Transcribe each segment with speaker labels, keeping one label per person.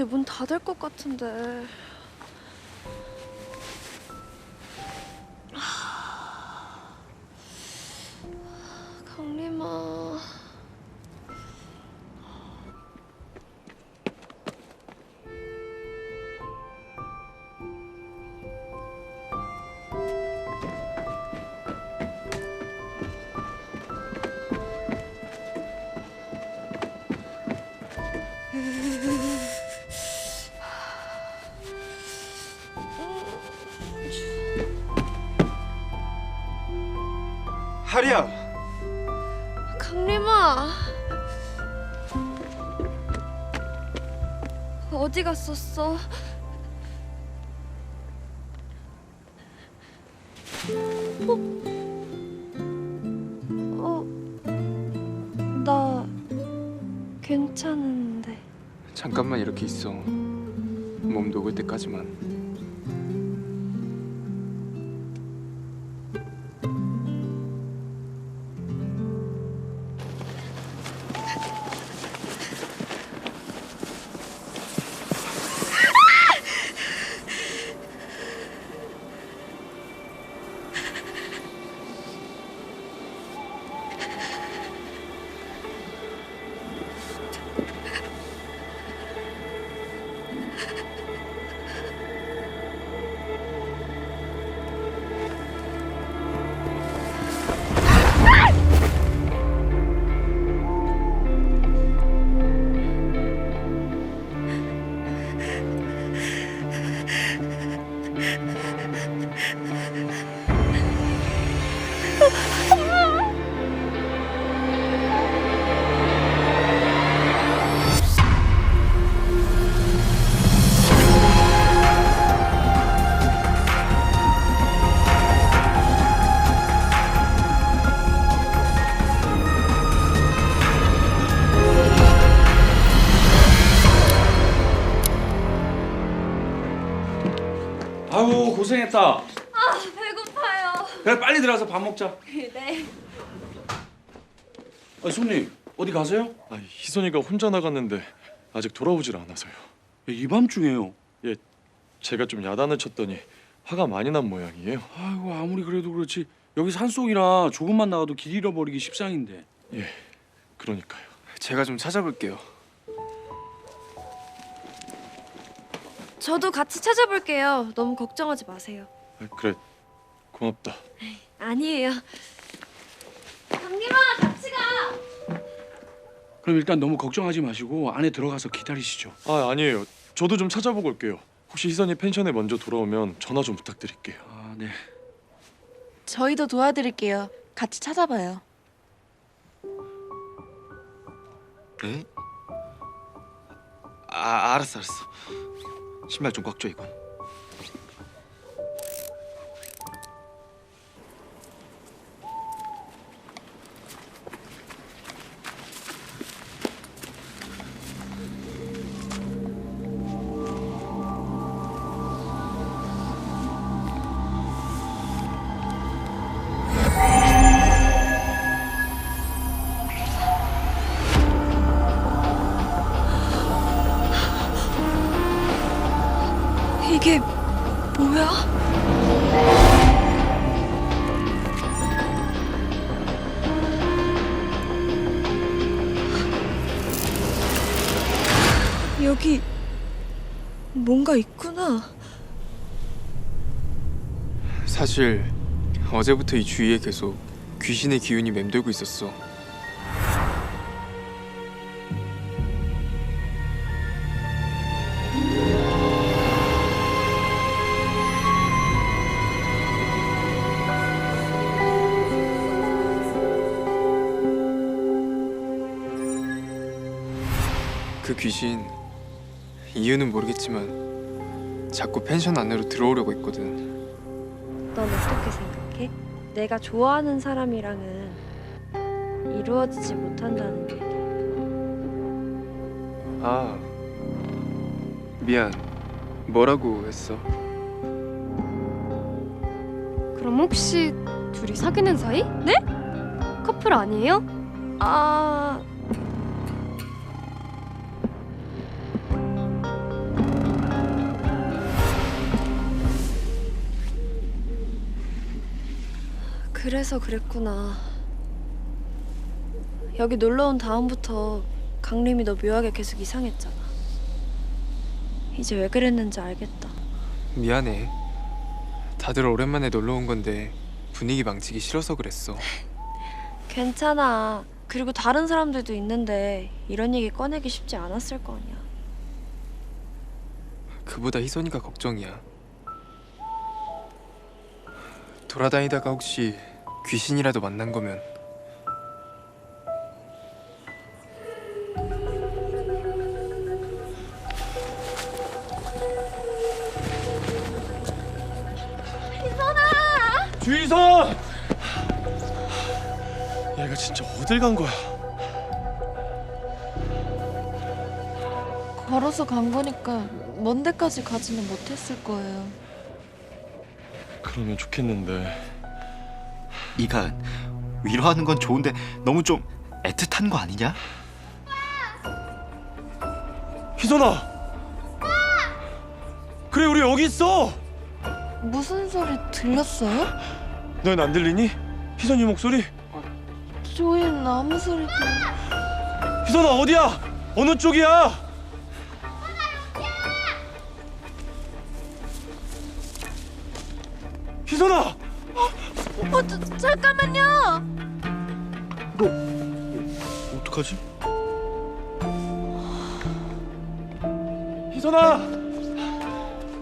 Speaker 1: 이제 문 닫을 것 같은데. 강림아.
Speaker 2: 하리야
Speaker 1: 강림아. 어디 갔었어? 어? 어? 나 괜찮은데.
Speaker 2: 잠깐만 이렇게 있어 몸 녹을 때까지만 あ。
Speaker 3: 아우 고생했다.
Speaker 1: 아 배고파요.
Speaker 3: 그래 빨리 들어가서 밥 먹자.
Speaker 1: 네.
Speaker 3: 아, 손님 어디 가세요?
Speaker 4: 아, 희선이가 혼자 나갔는데 아직 돌아오질 않아서요.
Speaker 3: 이 밤중에요.
Speaker 4: 예, 제가 좀 야단을 쳤더니 화가 많이 난 모양이에요.
Speaker 3: 아이고 아무리 그래도 그렇지 여기 산속이라 조금만 나가도 길 잃어버리기 십상인데.
Speaker 4: 예, 그러니까요.
Speaker 2: 제가 좀 찾아볼게요
Speaker 1: 저도 같이 찾아볼게요. 너무 걱정하지 마세요.
Speaker 4: 아, 그래, 고맙다.
Speaker 1: 아니에요. 강림아 같이 가.
Speaker 3: 그럼 일단 너무 걱정하지 마시고 안에 들어가서 기다리시죠.
Speaker 4: 아, 아니에요. 저도 좀 찾아보고 올게요. 혹시 희선이 펜션에 먼저 돌아오면 전화 좀 부탁드릴게요.
Speaker 3: 아 네.
Speaker 5: 저희도 도와드릴게요. 같이 찾아봐요.
Speaker 6: 응? 아 알았어 알았어 신발 좀꽉줘 이건
Speaker 1: 뭔가 있구나.
Speaker 2: 사실 어제부터 이 주위에 계속 귀신의 기운이 맴돌고 있었어 그 귀신 이유는 모르겠지만 자꾸 펜션 안으로 들어오려고 했거든
Speaker 1: 넌 어떻게 생각해? 내가 좋아하는 사람이랑은 이루어지지 못한다는 얘기.
Speaker 2: 아 미안 뭐라고 했어?
Speaker 7: 그럼 혹시 둘이 사귀는 사이? 네? 커플 아니에요?
Speaker 1: 아 그래서 그랬구나. 여기 놀러 온 다음부터 강림이 너 묘하게 계속 이상했잖아. 이제 왜 그랬는지 알겠다.
Speaker 2: 미안해. 다들 오랜만에 놀러 온 건데 분위기 망치기 싫어서 그랬어.
Speaker 1: 괜찮아. 그리고 다른 사람들도 있는데 이런 얘기 꺼내기 쉽지 않았을 거 아니야.
Speaker 2: 그보다 희선이가 걱정이야. 돌아다니다가 혹시 귀신이라도 만난 거면
Speaker 4: 주희선! 얘가 진짜 어딜 간 거야?
Speaker 5: 걸어서 간 거니까 먼 데까지 가지는 못했을 거예요.
Speaker 4: 그러면 좋겠는데
Speaker 6: 이가은 위로하는 건 좋은데 너무 좀 애틋한 거 아니냐?
Speaker 4: 희선아! 그래 우리 여기 있어!
Speaker 5: 무슨 소리 들렸어요?
Speaker 4: 넌 안 들리니? 희선이 목소리?
Speaker 5: 저희는 아무 소리도
Speaker 4: 희선아 어디야? 어느 쪽이야? 희선아!
Speaker 5: 어, 저, 잠깐만요.
Speaker 6: 어떡하지?
Speaker 4: 희선아!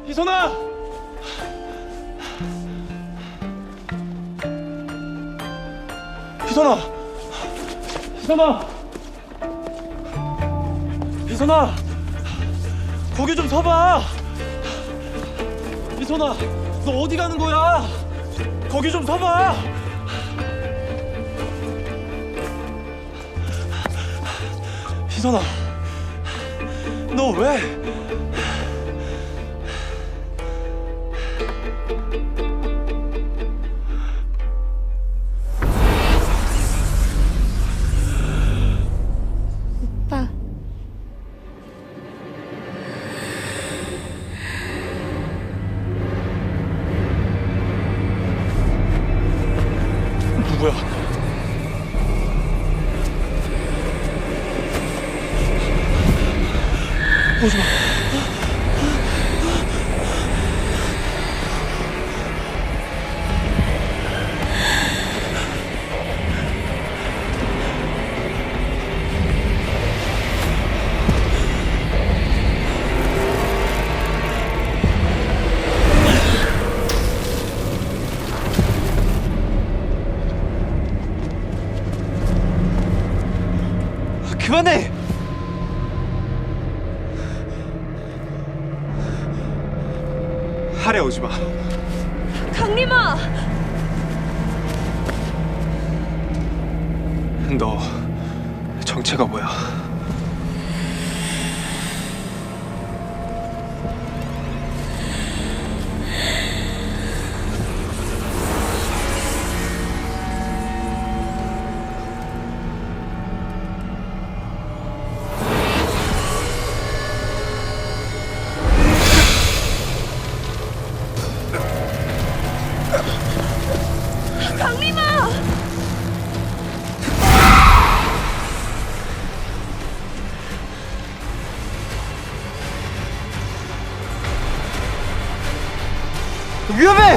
Speaker 4: 희선아! 희선아! 희선아! 희선아! 거기 좀 서봐! 희선아! 너 어디 가는 거야? 거기 좀 서봐! 희선아! 너 왜?
Speaker 1: 오
Speaker 2: 하래 오지 마.
Speaker 1: 강림아!
Speaker 2: 너 정체가 뭐야? 위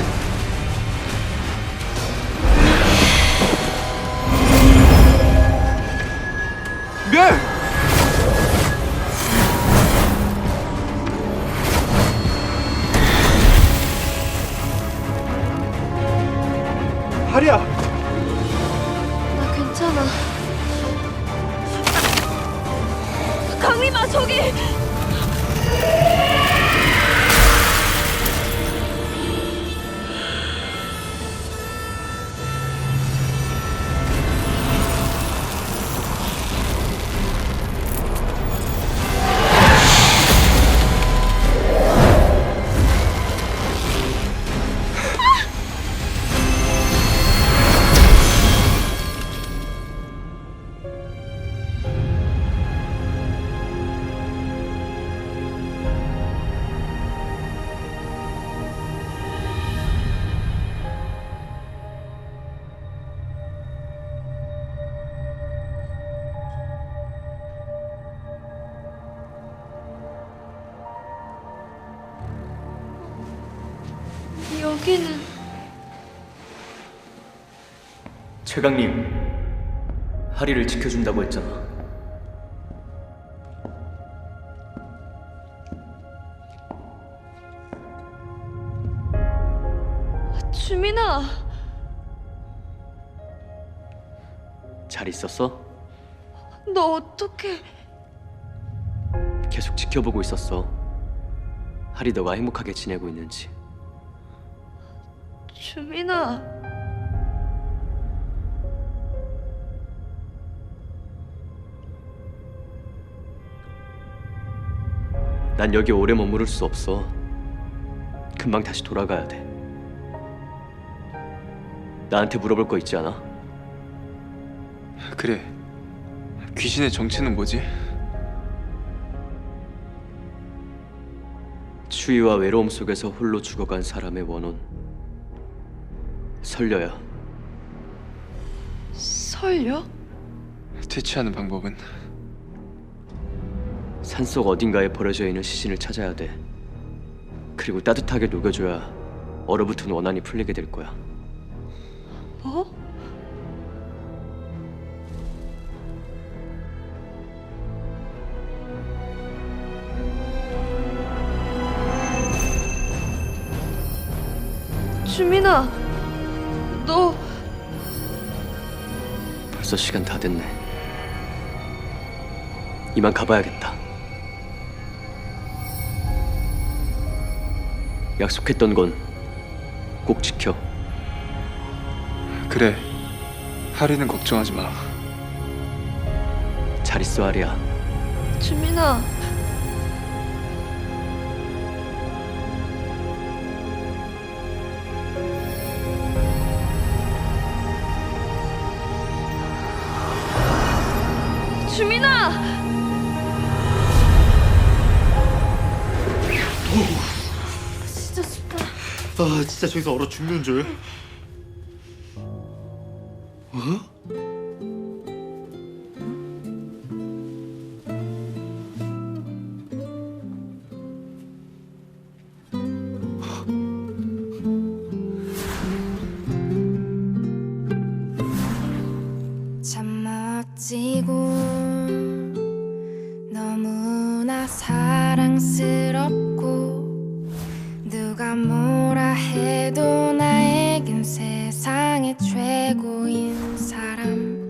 Speaker 1: 여기는
Speaker 8: 최강님 하리를 지켜준다고 했잖아
Speaker 1: 주민아.
Speaker 8: 잘 있었어?
Speaker 1: 너 어떻게?
Speaker 8: 계속 지켜보고 있었어 하리 너가 행복하게 지내고 있는지
Speaker 1: 주민아.
Speaker 8: 난 여기 오래 머무를 수 없어 금방 다시 돌아가야 돼 나한테 물어볼 거 있지 않아?
Speaker 2: 그래. 귀신의 정체는 뭐지?
Speaker 8: 추위와 외로움 속에서 홀로 죽어간 사람의 원혼 설려야
Speaker 1: 설려?
Speaker 2: 퇴치하는 방법은
Speaker 8: 산속 어딘가에 버려져 있는 시신을 찾아야 돼. 그리고 따뜻하게 녹여줘야 얼어붙은 원한이 풀리게 될 거야.
Speaker 1: 뭐? 주민아, 너
Speaker 8: 벌써 시간 다 됐네. 이만 가봐야겠다. 약속했던 건 꼭 지켜.
Speaker 2: 그래. 하리는 걱정하지 마.
Speaker 8: 잘 있어, 아리야.
Speaker 1: 주민아. 주민아! 진짜 춥다.
Speaker 6: 아 진짜 저기서 얼어 죽는 줄.
Speaker 9: 최고인 사람